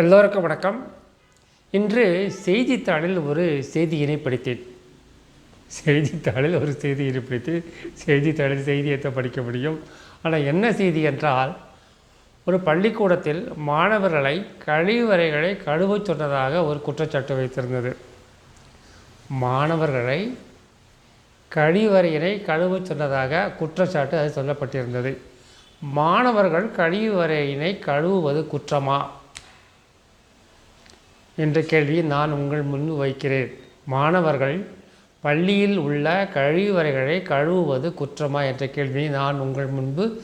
எல்லோருக்கும் வணக்கம். இன்று செய்தித்தாளில் ஒரு செய்தியினை படித்தேன். செய்தித்தாளில் ஒரு செய்தியினை படித்து செய்தித்தாளில் செய்தியத்தை படிக்க முடியும். ஆனால் என்ன செய்தி என்றால் ஒரு பள்ளிக்கூடத்தில் மாணவர்களை கழிவறைகளை கழுவ சொன்னதாக ஒரு குற்றச்சாட்டு வைத்திருந்தது. மாணவர்களை கழிவறையினை கழுவ சொன்னதாக குற்றச்சாட்டு அது சொல்லப்பட்டிருந்தது. மாணவர்கள் கழிவறையினை கழுவுவது குற்றமா? என்ற கேள்வியை நான் உங்கள் முன் வைக்கிறேன். மாணவர்கள் பள்ளியில் உள்ள கழிவறைகளை கழுவுவது குற்றமா என்ற கேள்வியை நான் உங்கள் முன்பு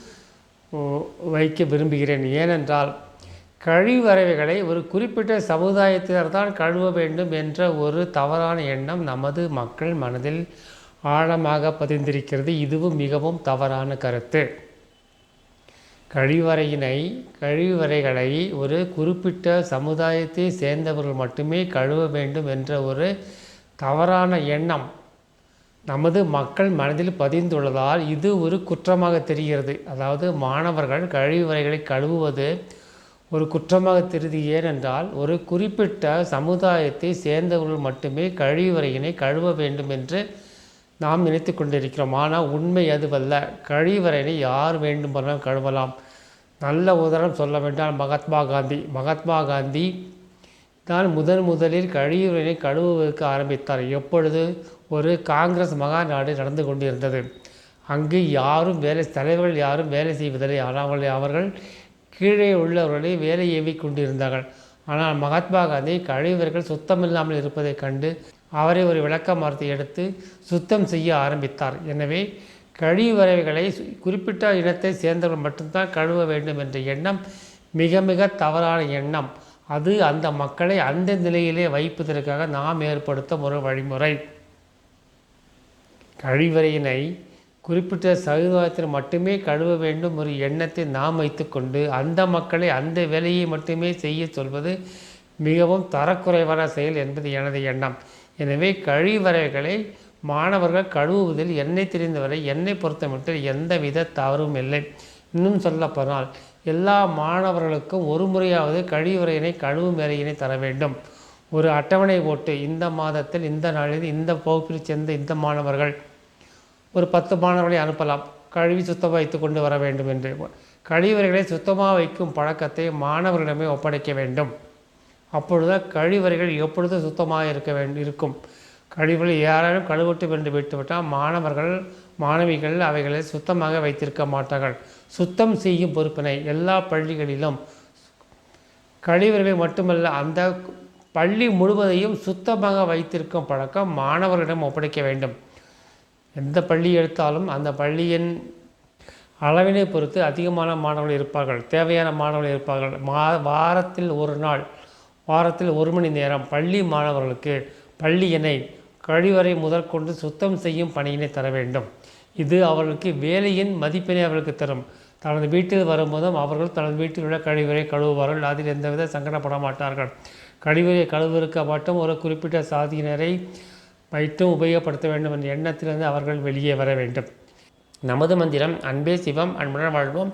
வைக்க விரும்புகிறேன். ஏனென்றால் கழிவறைகளை ஒரு குறிப்பிட்ட சமுதாயத்தினர் தான் கழுவ வேண்டும் என்ற ஒரு தவறான எண்ணம் நமது மக்கள் மனதில் ஆழமாக பதிந்திருக்கிறது. இதுவும் மிகவும் தவறான கருத்து. கழிவறையினை கழிவறைகளை ஒரு குறிப்பிட்ட சமுதாயத்தை சேர்ந்தவர்கள் மட்டுமே கழுவ வேண்டும் என்ற ஒரு தவறான எண்ணம் நமது மக்கள் மனதில் பதிந்துள்ளதால் இது ஒரு குற்றமாக தெரிகிறது. அதாவது மாணவர்கள் கழிவறைகளை கழுவுவது ஒரு குற்றமாக தெரிது ஏனென்றால் ஒரு குறிப்பிட்ட சமுதாயத்தை சேர்ந்தவர்கள் மட்டுமே கழிவறையினை கழுவ வேண்டும் என்று நாம் நினைத்து கொண்டிருக்கிறோம். ஆனால் உண்மை அதுவல்ல. கழிவறையினை யார் வேண்டுமானாலும் கழுவலாம். நல்ல உதாரணம் சொல்ல வேண்டால் மகாத்மா காந்தி. மகாத்மா காந்தி தான் முதன் முதலில் கழிவுகளை கழுவுவதற்கு ஆரம்பித்தார். எப்பொழுது? ஒரு காங்கிரஸ் மகா நாடு நடந்து கொண்டிருந்தது. அங்கு யாரும் வேலை தலைவர்கள் யாரும் வேலை செய்வதில்லை. ஆனால் அவர்கள் கீழே உள்ளவர்களை வேலை ஏவி கொண்டிருந்தார்கள். ஆனால் மகாத்மா காந்தி கழிவர்கள் சுத்தமில்லாமல் இருப்பதைக் கண்டு அவரை ஒரு விளக்க மரத்தை எடுத்து சுத்தம் செய்ய ஆரம்பித்தார். எனவே கழிவறைகளை குறிப்பிட்ட இனத்தை சேர்ந்தவர்கள் மட்டும்தான் கழுவ வேண்டும் என்ற எண்ணம் மிக மிக தவறான எண்ணம். அது அந்த மக்களை அந்த நிலையிலே வைப்பதற்காக நாம் ஏற்படுத்தும் ஒரு வழிமுறை. கழிவறையினை குறிப்பிட்ட சமுதாயத்தில் மட்டுமே கழுவ வேண்டும் ஒரு எண்ணத்தை நாம் வைத்துக்கொண்டு அந்த மக்களை அந்த வேலையை மட்டுமே செய்ய சொல்வது மிகவும் தரக்குறைவான செயல் என்பது எனது எண்ணம். எனவே கழிவறைகளை மாணவர்கள் கழுவுவதில் என்னை தெரிந்தவரை என்னை பொறுத்தமட்டில் எந்தவித தவறும் இல்லை. இன்னும் சொல்லப்போனால் எல்லா மாணவர்களுக்கும் ஒரு முறையாவது கழிவறையினை கழுவும் வேலையினை தர வேண்டும். ஒரு அட்டவணை போட்டு இந்த மாதத்தில் இந்த நாளில் இந்த வகுப்பில் சேர்ந்த இந்த மாணவர்கள் ஒரு பத்து மாணவர்களை அனுப்பலாம். கழுவி சுத்தமாக வைத்து கொண்டு வர வேண்டும் என்று. கழிவறைகளை சுத்தமாக வைக்கும் பழக்கத்தை மாணவர்களிடமே ஒப்படைக்க வேண்டும். அப்பொழுது கழிவறைகள் எப்பொழுதும் சுத்தமாக இருக்க வேண்டி இருக்கும்? கழிவுகளை யாராலும் கழுவட்டும் என்று விட்டுவிட்டால் மாணவர்கள் மாணவிகள் அவைகளை சுத்தமாக வைத்திருக்க மாட்டார்கள். சுத்தம் செய்யும் பொறுப்பினை எல்லா பள்ளிகளிலும் கழிவறைகளை மட்டுமல்ல அந்த பள்ளி முழுவதையும் சுத்தமாக வைத்திருக்கும் பழக்கம் மாணவர்களிடம் ஒப்படைக்க வேண்டும். எந்த பள்ளி எடுத்தாலும் அந்த பள்ளியின் அளவினை பொறுத்து அதிகமான மாணவர்கள் இருப்பார்கள் தேவையான மாணவர்கள் இருப்பார்கள். மா வாரத்தில் ஒரு நாள் வாரத்தில் ஒரு மணி நேரம் பள்ளி மாணவர்களுக்கு பள்ளியினை கழிவறை முதற்கொண்டு சுத்தம் செய்யும் பணியினை தர வேண்டும். இது அவர்களுக்கு வேலையின் மதிப்பினை அவர்களுக்கு தரும். தனது வீட்டில் வரும்போதும் அவர்கள் தனது வீட்டில் உள்ள கழிவறை கழுவுவார்கள். அதில் எந்தவித சங்கடப்பட மாட்டார்கள் கழிவறை கழுவுவதற்கு மட்டும் ஒரு குறிப்பிட்ட சாதியினரை வைத்தும் உபயோகப்படுத்த வேண்டும் என்ற எண்ணத்திலிருந்து அவர்கள் வெளியே வர வேண்டும். நமது மந்திரம் அன்பே சிவம் அன்புடன் வாழ்வோம்.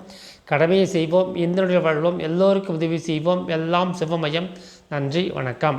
கடமையை செய்வோம் இந்தனுடைய வாழ்வோம். எல்லோருக்கும் உதவி செய்வோம். எல்லாம் சிவமயம் நன்றி வணக்கம்.